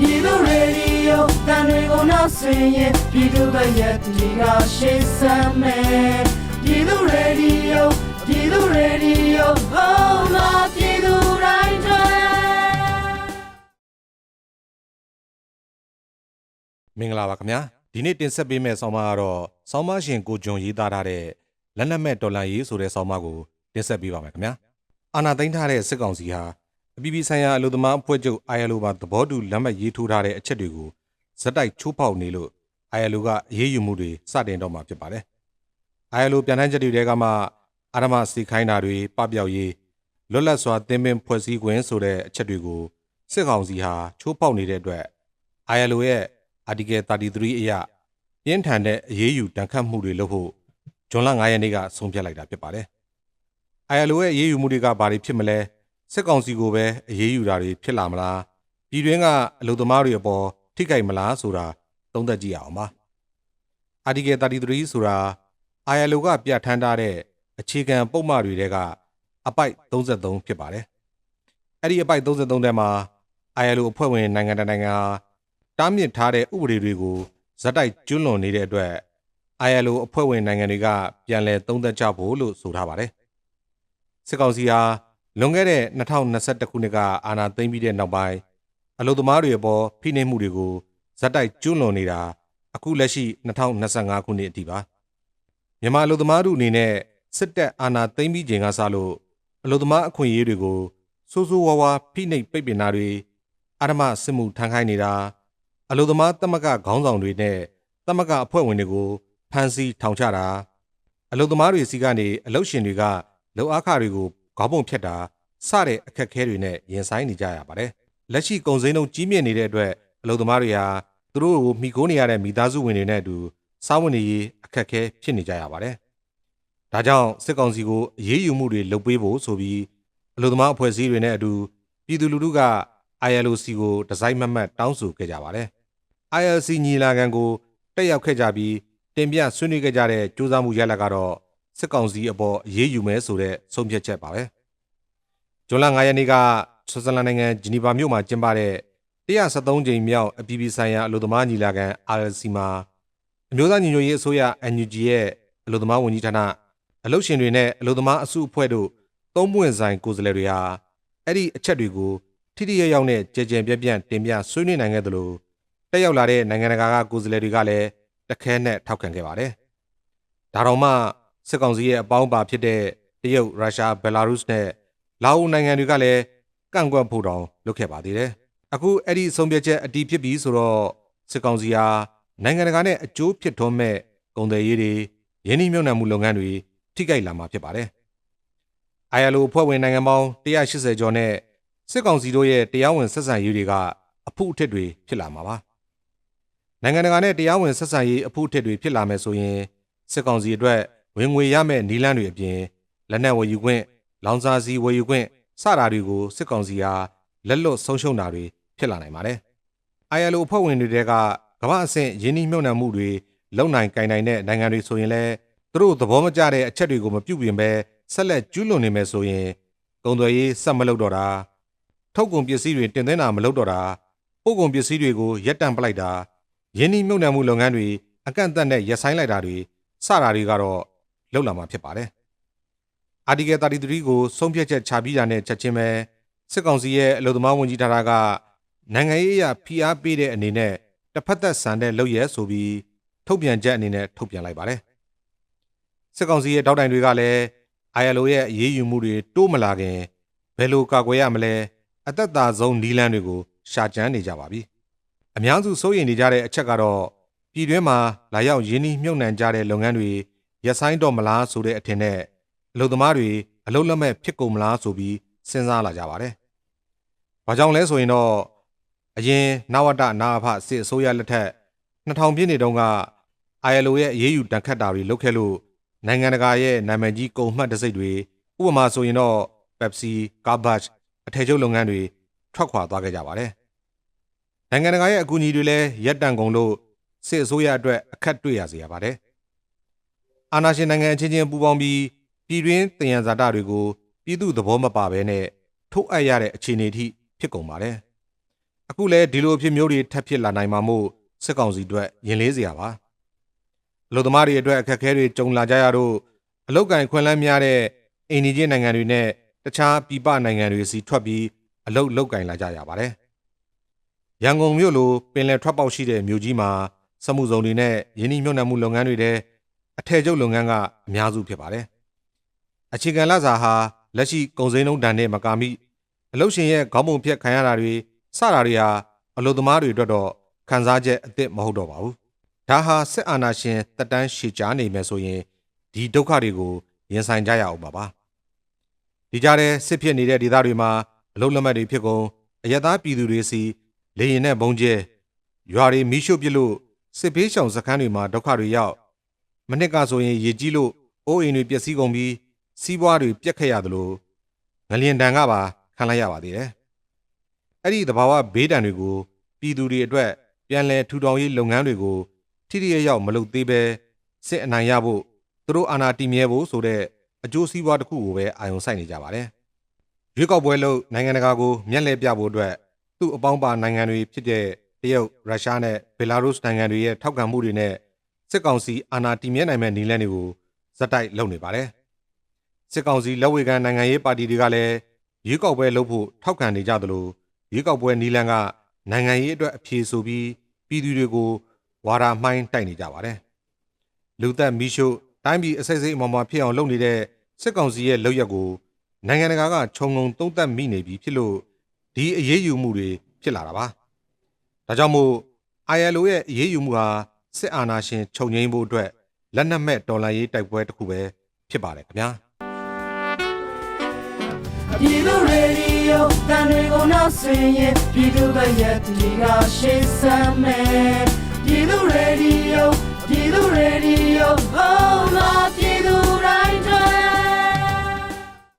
ပြည်သူရေဒီယိုတန်တွေကိုနောက်ဆင်ရင်ပြည်သူ့ဘက်ရက်တီကရှေ့ဆမ်းမယ်ပြည်သူရေဒီယိုပြည်သူရေဒီယိုဟောလာပြည်သူတိုင်းတွေမင်္ဂလာပါခင်ဗျာဒီနေ့တင်ဆက်ပေးမယ့်ဆောင်းပါးကတော့ဆောင်းပါးရှင်ကိုဂျွန်ရေးသားထားတဲ့လက်နက်မဲ့တော်လန်ရေးဆိုတဲ့ဆောင်းပါးကိုတင်ဆက်ပေးပါမယ်ခင်ဗျာအာနာသိန်းထားတဲ့စစ်ကောင်စီဟာ အပြည်ပြည်ဆိုင်ရာအလို့သမားအဖွဲ့ချုပ် ILO မှာသဘောတူလက်မှတ်ရေးထိုးထားတဲ့အချက်တွေကိုဇက်တိုက်ချိုးဖောက်နေလို့ ILO ကအရေးယူမှုတွေစတင်တော့မှာဖြစ်ပါတယ် ILO ပြန်တန်းချက်တွေတဲကမှအာရမစီခိုင်းတာတွေပပျောက်ရေးလွတ်လပ်စွာသင်ပင်ဖွဲ့စည်းခွင့်ဆိုတဲ့အချက်တွေကိုစစ်ကောင်စီဟာချိုးဖောက်နေတဲ့အတွက် ILO ရဲ့ Article 33အရပြင်းထန်တဲ့အရေးယူတန်ခတ်မှုတွေလုပ်ဖို့ဂျွန်လ9ရက်နေ့ကဆုံးဖြတ်လိုက်တာဖြစ်ပါတယ်။ ILO ရဲ့အရေးယူမှုတွေကဘာတွေဖြစ်မလဲ စစ်ကောင်စီကိုပဲအရေးယူတာတွေဖြစ်လာမလားပြည်တွင်းကအလုပ်သမားတွေအပေါ်ထိခိုက်မလားဆိုတာသုံးသပ်ကြည့်ရအောင်ပါ။ Article 33ဆိုတာ ILO ကပြဋ္ဌာန်းထားတဲ့အခြေခံပုံမှန်တွေတဲကအပိုက်33ဖြစ်ပါတယ်။အဲ့ဒီအပိုက်33ထဲမှာ ILO အဖွဲ့ဝင်နိုင်ငံတစ်နိုင်ငံဟာတားမြစ်ထားတဲ့ဥပဒေတွေကိုဇက်တိုက်ကျွလွန်နေတဲ့အတွက် ILO အဖွဲ့ဝင်နိုင်ငံတွေကပြန်လည်သုံးသပ်ကြဖို့လို့ဆိုထားပါတယ်။စစ်ကောင်စီဟာ လွန်ခဲ့တဲ့2021ခုနှစ်ကအာဏာသိမ်းပြီးတဲ့နောက်ပိုင်းအလုသမားတွေအပေါ်ဖိနှိပ်မှုတွေကိုဇက်တိုက်ကျွလွန်နေတာအခုလက်ရှိ2025ခုနှစ်အထိပါ။မြန်မာအလုသမားတို့အနေနဲ့စစ်တပ်အာဏာသိမ်းပြီးချိန်ကစလို့အလုသမားအခွင့်အရေးတွေကိုစိုးစိုးဝါးဝါဖိနှိပ်ပိတ်ပင်တာတွေအာဓမစစ်မှုထမ်းခိုင်းနေတာအလုသမားတမကခေါင်းဆောင်တွေနဲ့တမကအဖွဲ့ဝင်တွေကိုဖမ်းဆီးထောင်ချတာအလုသမားတွေစီကနေအလုရှင်တွေကလုံအားခတွေကို ခေါင်းပုံဖြတ်တာစတဲ့အခက်အခဲတွေနဲ့ရင်ဆိုင်နေကြရပါတယ်လက်ရှိကုန်စည်နှုန်းကြီးမြင့်နေတဲ့အတွက်အလုသမားတွေဟာသူတို့ကိုမိခိုးနေရတဲ့မိသားစုဝင်တွေနဲ့အတူစားဝင်နေရေးအခက်အခဲဖြစ်နေကြရပါတယ်ဒါကြောင့်စစ်ကောင်စီကိုအရေးယူမှုတွေလုပ်ပေးဖို့ဆိုပြီးအလုသမားအဖွဲ့အစည်းတွေနဲ့အတူပြည်သူလူထုက ILOC ကိုဒီဇိုင်းမတ်မတ်တောင်းဆိုခဲ့ကြပါတယ်။ ILC ညီလာခံကိုတက်ရောက်ခဲ့ကြပြီးတင်ပြဆွေးနွေးခဲ့ကြတဲ့စူးစမ်းမှုရလဒ်ကတော့စစ်ကောင်စီအပေါ်အရေးယူမယ်ဆိုတဲ့ဆုံးဖြတ်ချက်ပါပဲ။ ဇွန်လ9ရက်နေ့ကဆွစ်ဇာလန်နိုင်ငံဂျနီဗာမြို့မှာကျင်းပတဲ့173ကြိမ်မြောက်အပြည်ပြည်ဆိုင်ရာအလို့သမားညီလာခံ ILC မှာအမျိုးသားညီညွတ်ရေးအစိုးရ NUG ရဲ့အလို့သမားဝန်ကြီးဌာနအလုပ်ရှင်တွေနဲ့အလို့သမားအစုအဖွဲ့တို့သုံးပွင့်ဆိုင်ကိုယ်စားလှယ်တွေဟာအဲ့ဒီအချက်တွေကိုထိထိရောက်ရောက်နဲ့ကြဲကြဲပြန့်ပြန့်တင်ပြဆွေးနွေးနိုင်ခဲ့သလိုတက်ရောက်လာတဲ့နိုင်ငံတကာကကိုယ်စားလှယ်တွေကလည်းတခဲနဲ့ထောက်ခံခဲ့ပါတယ်။ဒါတော့မှစစ်ကောင်စီရဲ့အပေါင်းပါဖြစ်တဲ့တရုတ်၊ရုရှား၊ဘယ်လာရုစ်နဲ့ လာအိုနိုင်ငံတွေကလည်းကန့်ကွက်ဖို့တောင်လုပ်ခဲ့ပါသေးတယ်။အခုအဲ့ဒီဆုံးဖြတ်ချက်အတီးဖြစ်ပြီးဆိုတော့စစ်ကောင်စီဟာနိုင်ငံတကာနဲ့အကျိုးဖြစ်ထွန်းမဲ့ကုန်သွယ်ရေးတွေယင်းနှိမ့်မြုံနှံမှုလုပ်ငန်းတွေထိခိုက်လာမှာဖြစ်ပါတယ်။ ILO အဖွဲ့ဝင်နိုင်ငံပေါင်း180ကျော်နဲ့စစ်ကောင်စီတို့ရဲ့တရားဝင်ဆက်ဆံရေးတွေကအဖုအထစ်တွေဖြစ်လာမှာပါနိုင်ငံတကာနဲ့တရားဝင်ဆက်ဆံရေးအဖုအထစ်တွေဖြစ်လာမယ်ဆိုရင်စစ်ကောင်စီအတွက်ဝင်ငွေရမယ့်နီလန်းတွေအပြင်လက်နက်ဝယ်ယူခွင့် လောင်စာစီဝယ်ယူခွင့်စတာတွေကိုစစ်ကောင်စီဟာလက်လွတ်ဆုံးရှုံးတာတွေဖြစ်လာနိုင်ပါတယ်။ ILO အဖွဲ့ဝင်တွေကကမ္ဘာအဆင့်ရင်းနှီးမြှုပ်နှံမှုတွေလုံနိုင်ကင်နိုင်တဲ့နိုင်ငံတွေဆိုရင်လည်းသူတို့သဘောမကျတဲ့အချက်တွေကိုမပြုတ်ပြင်ပဲဆက်လက်ကျူးလွန်နေမယ်ဆိုရင်ကုန်သွယ်ရေးဆက်မလုပ်တော့တာထုတ်ကုန်ပစ္စည်းတွေတင်သွင်းတာမလုပ်တော့တာပို့ကုန်ပစ္စည်းတွေကိုရပ်တန့်ပလိုက်တာယင်းနှိမ့်မြုပ်နှံမှုလုပ်ငန်းတွေအကန့်အသတ်နဲ့ရပ်ဆိုင်းလိုက်တာတွေစတာတွေကတော့လောက်လာမှာဖြစ်ပါတယ်။ Article 33ကိုဆုံးဖြတ်ချက်ချပြီးတာနဲ့ချက်ချင်းပဲစစ်ကောင်စီရဲ့အလုံသမားဝန်ကြီးဌာနကနိုင်ငံရေးအရာဖိအားပေးတဲ့အနေနဲ့တစ်ဖက်သက်ဆန်တဲ့လုပ်ရဲဆိုပြီးထုတ်ပြန်ချက်အနေနဲ့ထုတ်ပြန်လိုက်ပါတယ်။စစ်ကောင်စီရဲ့တောက်တိုင်တွေကလည်း ILO ရဲ့အရေးယူမှုတွေတိုးမလာခင်ဘယ်လိုကာကွယ်ရမလဲအသက်သာဆုံးနီးလန်းတွေကိုရှာကြမ်းနေကြပါပြီ။အများစုစိုးရိမ်နေကြတဲ့အချက်ကတော့ပြည်တွင်းမှာလာရောက်ရင်းနှီးမြှုပ်နှံကြတဲ့လုပ်ငန်းတွေရပ်ဆိုင်းတော့မလားဆိုတဲ့အထင်နဲ့ အလုပ်သမားတွေအလုပ်လက်မဲ့ဖြစ်ကုန်မလားဆိုပြီးစဉ်းစားလာကြပါတယ်။ဘာကြောင့်လဲဆိုရင်တော့အရင်နဝတနာအဖစစ်အစိုးရလက်ထက်2000ပြည့်နှစ်တုန်းက ILO ရဲ့အရေးယူတန်ခတ်တာတွေလုပ်ခဲ့လို့နိုင်ငံတကာရဲ့နာမည်ကြီးကုန်မှတ်တစိတ်တွေဥပမာဆိုရင်တော့ Pepsi, Garbage အထည်ချုပ်လုပ်ငန်းတွေထွက်ခွာသွားခဲ့ကြပါတယ်။နိုင်ငံတကာရဲ့အကူအညီတွေလည်းရပ်တန့်ကုန်လို့စစ်အစိုးရအတွက်အခက်တွေ့ရစေရပါတယ်။အာဏာရှင်နိုင်ငံအချင်းချင်းပူးပေါင်းပြီး ပြည်တွင်းတယံဇာတတွေကိုပြည်သူသဘောမပါဘဲနဲ့ထုတ်အပ်ရတဲ့အခြေအနေအထိဖြစ်ကုန်ပါတယ်။အခုလည်းဒီလိုအဖြစ်မျိုးတွေထပ်ဖြစ်လာနိုင်မှာမို့စစ်ကောင်စီအတွက်ရင်လေးစရာပါအလို့သမားတွေအတွက်အခက်အခဲတွေကြုံလာကြရတော့အလုတ်ကင်ခွင့်လန်းများတဲ့အိန္ဒိယနိုင်ငံတွေနဲ့တခြားပြည်ပနိုင်ငံတွေစီထွက်ပြီးအလုတ်လုတ်ကင်လာကြရပါတယ်ရန်ကုန်မြို့လိုပင်လယ်ထွက်ပေါက်ရှိတဲ့မြို့ကြီးမှာစက်မှုဇုံတွေနဲ့ယင်းနှိမ့်မြုံနှံမှုလုပ်ငန်းတွေတဲ့အထည်ချုပ်လုပ်ငန်းကအများစုဖြစ်ပါတယ် အခြေခံလစာဟာလက်ရှိကုန်စည်နှုန်းတန်နဲ့မကာမိအလုတ်ရှင်ရဲ့ခေါင်းပုံဖြတ်ခံရတာတွေစတာတွေဟာအလို့သမားတွေအတွက်တော့ခံစားချက်အစ်စ်မဟုတ်တော့ပါဘူး။ဒါဟာစစ်အာဏာရှင်တက်တန်းရှည်ကြားနေမယ်ဆိုရင်ဒီဒုက္ခတွေကိုရင်ဆိုင်ကြရအောင်ပါပါ။ဒီကြားထဲစစ်ဖြစ်နေတဲ့ဒေသတွေမှာအလို့လက်မှတ်တွေဖြစ်ကုန်အယက်သားပြည်သူတွေစီလေရင်နဲ့ဘုံကျဲရွာတွေမီးရှို့ပစ်လို့စစ်ဘေးရှောင်စခန်းတွေမှာဒုက္ခတွေရောက်မနစ်ကဆိုရင်ရေကြီးလို့အိုးအိမ်တွေပျက်စီးကုန်ပြီး စီးပွားတွေပြက်ခက်ရသလိုငလျင်တန်ကပါခံလိုက်ရပါသေးတယ်။အဲ့ဒီသဘာဝဘေးဒဏ်တွေကိုပြည်သူတွေအတွက်ပြန်လည်ထူထောင်ရေးလုပ်ငန်းတွေကိုထိထိရရောက်မလုပ်သေးပဲစစ်အနိုင်ရဖို့သူတို့အာဏာတည်မြဲဖို့ဆိုတဲ့အကျိုးစီးပွားတစ်ခုကိုပဲအာရုံစိုက်နေကြပါတယ်။ရွေးကောက်ပွဲလို့နိုင်ငံတကာကိုမျက်လှည့်ပြဖို့အတွက်သူ့အပေါင်းပါနိုင်ငံတွေဖြစ်တဲ့တရုတ်ရုရှားနဲ့ဘယ်လာရုစ်နိုင်ငံတွေရဲ့ထောက်ခံမှုတွေနဲ့စစ်ကောင်စီအာဏာတည်မြဲနိုင်မဲ့နည်းလမ်းတွေကိုဇက်တိုက်လုပ်နေပါတယ်။ စစ်ကောင်စီလက်ဝေခံနိုင်ငံရေးပါတီတွေကလည်းရွေးကောက်ပွဲလုပ်ဖို့ထောက်ခံနေကြသလိုရွေးကောက်ပွဲနီလန်ကနိုင်ငံရေးအတွက်အဖြေဆိုပြီးပြည်သူတွေကိုဝါဒမှိုင်းတိုက်နေကြပါတယ်။လူသက်မီရှို့တိုင်းပြည်အစိတ်စိတ်အမော်မော်ဖြစ်အောင်လုပ်နေတဲ့စစ်ကောင်စီရဲ့လုပ်ရက်ကိုနိုင်ငံတကာကခြုံငုံသုံးသပ်မိနေပြီဖြစ်လို့ဒီအရေးယူမှုတွေဖြစ်လာတာပါ။ဒါကြောင့်မို့ ILO ရဲ့အရေးယူမှုဟာစစ်အာဏာရှင်ချုပ်ငိမ့်ဖို့အတွက်လက်နက်မဲ့တော်လှန်ရေးတိုက်ပွဲတစ်ခုပဲဖြစ်ပါတယ်ခင်ဗျာ။ ပြည်သူရေဒီယိုတန်တွေကိုနောက်ဆင်ရင်ပြည်သူပဲရက်တီကရှေ့ဆမ်းမယ်ပြည်သူရေဒီယိုပြည်သူရေဒီယို Oh my ပြည်သူတိုင်းတွေ